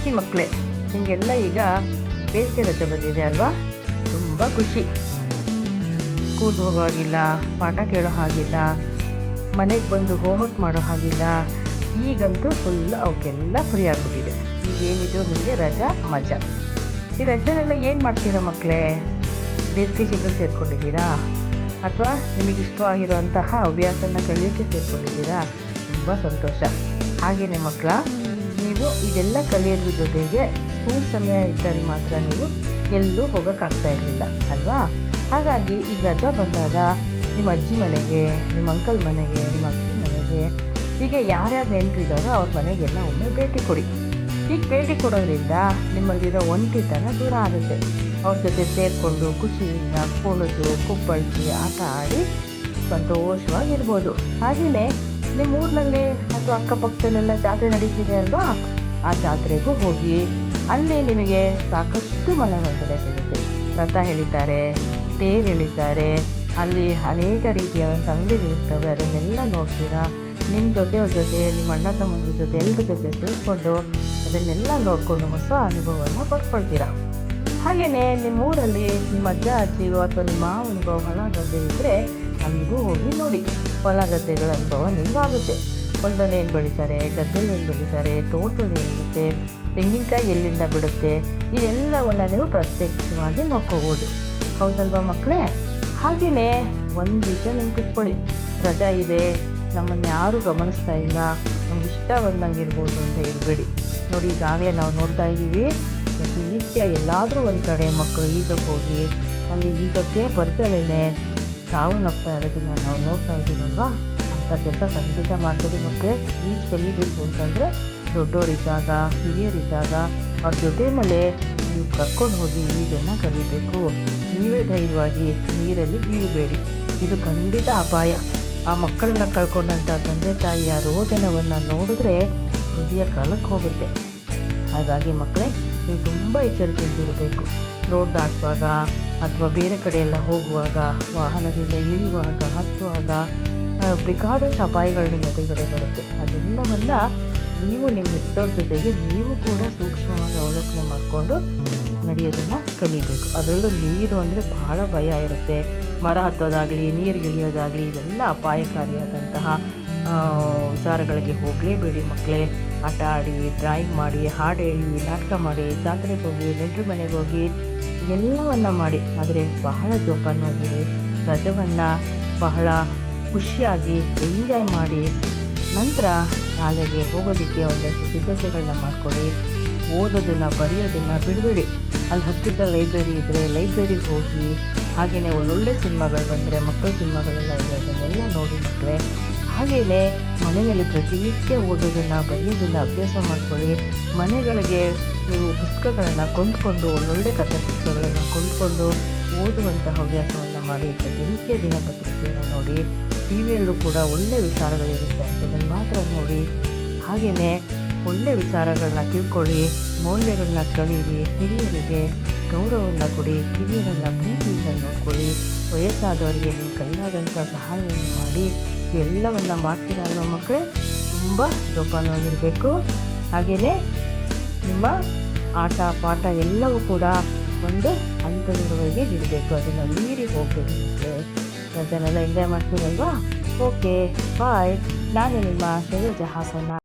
ಖುಷಿ ಮಕ್ಕಳೇ, ನಿಮಗೆಲ್ಲ ಈಗ ಬೇಸಿಗೆ ರಜೆ ಬಂದಿದೆ ಅಲ್ವಾ? ತುಂಬ ಖುಷಿ. ಸ್ಕೂಲ್ ಹೋಗೋ ಹಾಗಿಲ್ಲ, ಪಾಠ ಕೇಳೋ ಹಾಗಿಲ್ಲ, ಮನೆಗೆ ಬಂದು ಹೋಮ್ವರ್ಕ್ ಮಾಡೋ ಹಾಗಿಲ್ಲ, ಈಗಂತೂ ಫುಲ್ ಅವಕ್ಕೆಲ್ಲ ಫ್ರೀ ಆಗಿಬಿಟ್ಟಿದೆ. ಈಗ ನಿಮಗೆ ರಜಾ, ಮಜಾ. ಈ ರಜೆನೆಲ್ಲ ಏನು ಮಾಡ್ತೀರಾ ಮಕ್ಕಳೇ? ಬೇಸಿಗೆ ಶಿಬಿರ ಸೇರ್ಕೊಂಡಿದ್ದೀರಾ? ಅಥವಾ ನಿಮಗೆ ಇಷ್ಟವಾಗಿರುವಂತಹ ಹವ್ಯಾಸನ ಕಲಿಯೋಕ್ಕೆ ಸೇರ್ಕೊಂಡಿದ್ದೀರಾ? ತುಂಬ ಸಂತೋಷ. ಹಾಗೆಯೇ ಮಕ್ಕಳ? ನೀವು ಇದೆಲ್ಲ ಕಲಿಯೋದ್ರ ಜೊತೆಗೆ ಸ್ಕೂಲ್ ಸಮಯ ಇದ್ದಲ್ಲಿ ಮಾತ್ರ ನೀವು ಎಲ್ಲೂ ಹೋಗೋಕ್ಕಾಗ್ತಾ ಇರಲಿಲ್ಲ, ಅಲ್ವಾ? ಹಾಗಾಗಿ ಈಗ ರಜಾ ಬಂದಾಗ ನಿಮ್ಮ ಅಜ್ಜಿ ಮನೆಗೆ, ನಿಮ್ಮ ಅಂಕಲ್ ಮನೆಗೆ, ನಿಮ್ಮ ಅಕ್ಕಿ ಮನೆಗೆ ಹೀಗೆ ಯಾರ್ಯಾರು ನೆನಪಿದ್ದಾರೋ ಅವ್ರ ಮನೆಗೆಲ್ಲ ಒಮ್ಮೆ ಭೇಟಿ ಕೊಡಿ. ಈಗ ಭೇಟಿ ಕೊಡೋದ್ರಿಂದ ನಿಮ್ಮಲ್ಲಿರೋ ಒಂಟಿತನ ದೂರ ಆಗುತ್ತೆ. ಅವ್ರ ಜೊತೆ ಸೇರಿಕೊಂಡು ಖುಷಿಯಿಂದ ಕುಣಿದು, ಕುಪ್ಪಳಿಸಿ, ಆಟ ಆಡಿ ಸಂತೋಷವಾಗಿರ್ಬೋದು. ಹಾಗೆಯೇ ನಿಮ್ಮ ಊರಿನಲ್ಲಿ ಅಥವಾ ಅಕ್ಕಪಕ್ಕದಲ್ಲೆಲ್ಲ ಜಾತ್ರೆ ನಡೀತಿದೆ ಅಲ್ವಾ? ಆ ಜಾತ್ರೆಗೂ ಹೋಗಿ ಅಲ್ಲಿ ನಿಮಗೆ ಸಾಕಷ್ಟು ಮನೋರಂಜನೆ ಸಿಗುತ್ತೆ. ರಥ ಹೇಳಿದ್ದಾರೆ, ತೇರು ಹೇಳಿದ್ದಾರೆ, ಅಲ್ಲಿ ಅನೇಕ ರೀತಿಯ ಅಂಗಡಿಗಳಿರ್ತವೆ ಅದನ್ನೆಲ್ಲ ನೋಡ್ತೀರಾ? ನಿಮ್ಮ ಜೊತೆಯವ್ರ ಜೊತೆ, ನಿಮ್ಮ ಅಣ್ಣ ತಮ್ಮನ ಜೊತೆ ಎಲ್ಲರ ಜೊತೆ ತಿಳ್ಕೊಂಡು ಅದನ್ನೆಲ್ಲ ನೋಡಿಕೊಂಡು ಹೊಸ ಅನುಭವವನ್ನು ಪಡ್ಕೊಳ್ತೀರಾ? ಹಾಗೆಯೇ ನಿಮ್ಮ ಊರಲ್ಲಿ ನಿಮ್ಮ ಅಜ್ಜ ಅಜ್ಜಿಗೋ ಅಥವಾ ನಿಮ್ಮ ಮಾವನಿಗೋ ಹೊಲ ಗದ್ದೆ ಇದ್ದರೆ ಅಲ್ಲಿಗೂ ಹೋಗಿ ನೋಡಿ. ಹೊಲ ಗದ್ದೆಗಳ ಅನುಭವ ನಿಮಗಾಗುತ್ತೆ. ಹೊಲದಲ್ಲಿ ಏನು ಬೆಳೀತಾರೆ? ಗದ್ದೆಯಲ್ಲಿ ಏನು ಬೆಳೀತಾರೆ? ತೋಟದಲ್ಲಿ ಏನಿರುತ್ತೆ ತೆಂಗಿನಕಾಯಿ ಎಲ್ಲಿಂದ ಬಿಡುತ್ತೆ? ಇದೆಲ್ಲವನ್ನು ನೀವು ಪ್ರತ್ಯಕ್ಷವಾಗಿ ನೋಡ್ಕೋಬೋದು. ಹೌದಲ್ವಾ ಮಕ್ಕಳೇ? ಹಾಗೆಯೇ ಒಂದು ವಿಷಯ ನೆನ್ಪಿಟ್ಕೊಳ್ಳಿ ರಜಾ ಇದೆ. ನಮ್ಮನ್ನು ಯಾರೂ ಗಮನಿಸ್ತಾ ಇಲ್ಲ. ನಮ್ಗೆ ಇಷ್ಟ ಬಂದಂಗೆ ಇರ್ಬೋದು ಅಂತ ಹೇಳ್ಬೇಡಿ. ನೋಡಿ, ಈಗಾಗಲೇ ನಾವು ನೋಡ್ತಾ ಇದ್ದೀವಿ. ಪ್ರತಿನಿತ್ಯ ಎಲ್ಲಾದರೂ ಒಂದು ಕಡೆ ಮಕ್ಕಳು ಈಗಕ್ಕೆ ಹೋಗಿ, ಅಲ್ಲಿ ಈಗಕ್ಕೆ ಬರ್ತಾರೇನೆ. ಸಾವು ನಗ್ತಾ ಇರೋದನ್ನ ನಾವು ನೋಡ್ತಾ ಇದ್ದೀವಲ್ವಾ? ಅಂಥ ಕೆಲಸ ಖಂಡಿತ ಮಾಡ್ತೀವಿ ಮಕ್ಕಳೇ ಈ ಕಲಿಬೇಕು ಅಂತಂದರೆ ದೊಡ್ಡವರಿದ್ದಾಗ ಹಿರಿಯರಿದ್ದಾಗ ಅವ್ರ ಮೇಲೆ ನೀವು ಕರ್ಕೊಂಡು ಹೋಗಿ ಈಜನ್ನು ಕಲಿಬೇಕು ನೀವೇ ಧೈರ್ಯವಾಗಿ ನೀರಲ್ಲಿ ಬೀಳಬೇಡಿ. ಇದು ಖಂಡಿತ ಅಪಾಯ. ಆ ಮಕ್ಕಳನ್ನ ಕಳ್ಕೊಂಡಂಥ ತಂದೆ ತಾಯಿಯ ರೋದನವನ್ನು ನೋಡಿದ್ರೆ ಹೃದಯ ಕಾಲಕ್ಕೆ ಹೋಗುತ್ತೆ. ಹಾಗಾಗಿ ಮಕ್ಕಳೇ ನೀವು ತುಂಬ ಎಚ್ಚರಿಕೆಯಿಂದ ಇರಬೇಕು ರೋಡ್ ದಾಟುವಾಗ ಅಥವಾ ಬೇರೆ ಕಡೆ ಎಲ್ಲ ಹೋಗುವಾಗ ವಾಹನದಿಂದ ಇಳಿಯುವಾಗ ಹತ್ತುವಾಗ ಆ, ಬೇಕಾದಷ್ಟು ಅಪಾಯಗಳನ್ನ ನಿಮ್ಮ ಎದುರುಗಡೆ ಬರುತ್ತೆ. ಅದೆಲ್ಲವನ್ನ ನೀವು ನಿಮ್ಮ ಹೆತ್ತವ್ರ ಜೊತೆಗೆ ನೀವು ಕೂಡ ಸೂಕ್ಷ್ಮವಾಗಿ ಅವಲೋಕನೆ ಮಾಡಿಕೊಂಡು ನಡೆಯೋದನ್ನು ಕಲಿಬೇಕು. ಅದರಲ್ಲೂ ನೀರು ಅಂದರೆ ಬಹಳ ಭಯ ಇರುತ್ತೆ. ಮರ ಹತ್ತೋದಾಗಲಿ, ನೀರು ಇಳಿಯೋದಾಗಲಿ, ಇದೆಲ್ಲ ಅಪಾಯಕಾರಿಯಾದಂತಹ ವಿಚಾರಗಳಿಗೆ ಹೋಗಲೇಬೇಡಿ ಮಕ್ಕಳೇ ಆಟ ಆಡಿ, ಡ್ರಾಯಿಂಗ್ ಮಾಡಿ, ಹಾಡು ಹೇಳಿ, ನಾಟಕ ಮಾಡಿ, ಜಾತ್ರೆಗೆ ಹೋಗಿ, ನೆಂಟರು ಮನೆಗೆ ಹೋಗಿ, ಎಲ್ಲವನ್ನ ಮಾಡಿ. ಆದರೆ ಬಹಳ ಜೋಪಾನವಾಗಿರಿ ರಜವನ್ನು ಬಹಳ ಖುಷಿಯಾಗಿ ಎಂಜಾಯ್ ಮಾಡಿ ನಂತರ ಶಾಲೆಗೆ ಹೋಗೋದಕ್ಕೆ ಒಂದಷ್ಟು ಸಿದ್ಧತೆಗಳನ್ನ ಮಾಡಿಕೊಡಿ ಓದೋದನ್ನು ಬರೆಯೋದನ್ನು ಬಿಡಬೇಡಿ. ಅಲ್ಲಿ ಹತ್ತಿರ ಲೈಬ್ರರಿ ಇದ್ದರೆ ಲೈಬ್ರರಿಗೆ ಹೋಗಿ ಹಾಗೆಯೇ ಒಳ್ಳೊಳ್ಳೆ ಸಿನಿಮಾಗಳು ಬಂದರೆ, ಮಕ್ಕಳ ಸಿನಿಮಾಗಳೆಲ್ಲ ಇದೆ ಅದನ್ನೆಲ್ಲ ನೋಡಿ ಮಕ್ಕಳೇ ಹಾಗೆಯೇ ಮನೆಯಲ್ಲಿ ಪ್ರತಿನಿತ್ಯ ಓದೋದನ್ನು, ಬರೆಯೋದನ್ನು, ಅಭ್ಯಾಸ ಮಾಡಿಕೊಳ್ಳಿ. ಮನೆಗಳಿಗೆ ನೀವು ಪುಸ್ತಕಗಳನ್ನು ಕೊಂಡುಕೊಂಡು, ಒಳ್ಳೊಳ್ಳೆ ಕಥೆ ಪುಸ್ತಕಗಳನ್ನು ಕೊಂಡುಕೊಂಡು ಓದುವಂಥ ಹವ್ಯಾಸವನ್ನು ಮಾಡಿ. ಪ್ರತಿನಿತ್ಯ ದಿನಪತ್ರಿಕೆಯನ್ನು ನೋಡಿ. ಟಿ ವಿಯಲ್ಲೂ ಕೂಡ ಒಳ್ಳೆ ವಿಚಾರಗಳಿರುತ್ತೆ ಅದನ್ನು ಮಾತ್ರ ನೋಡಿ ಹಾಗೆಯೇ ಒಳ್ಳೆ ವಿಚಾರಗಳನ್ನ ತಿಳ್ಕೊಳ್ಳಿ ಮೌಲ್ಯಗಳನ್ನ ಕಳೀರಿ, ಹಿರಿಯರಿಗೆ ಗೌರವವನ್ನು ಕೊಡಿ, ಹಿರಿಯರನ್ನ ಪ್ರೀತಿಯಿಂದ ನೋಡ್ಕೊಳ್ಳಿ, ವಯಸ್ಸಾದವರಿಗೆ ನಿಮ್ಮ ಕೈಯಾದಂಥ ಸಹಾಯವನ್ನು ಮಾಡಿ, ಎಲ್ಲವನ್ನು ಮಾಡ್ತೀರಾ ಅನ್ನೋ ಮಕ್ಕಳೇ ತುಂಬ ಜೋಪಾನವಾಗಿರಬೇಕು. ಹಾಗೆಯೇ ನಿಮ್ಮ ಆಟ, ಪಾಠ ಎಲ್ಲವೂ ಕೂಡ ಒಂದು ಹಂತದವರೆಗೆ ಇರಬೇಕು ಅದನ್ನು ಮೀರಿ ಹೋಗಬೇಕು ಅದನ್ನೆಲ್ಲ ಎಂಜಾಯ್ ಮಾಡ್ತೀರಲ್ವಾ? ಓಕೆ ಬಾಯ್ ನಾನು ನಿಮ್ಮ ಶೈಲಜಾ ಹಾಸನ.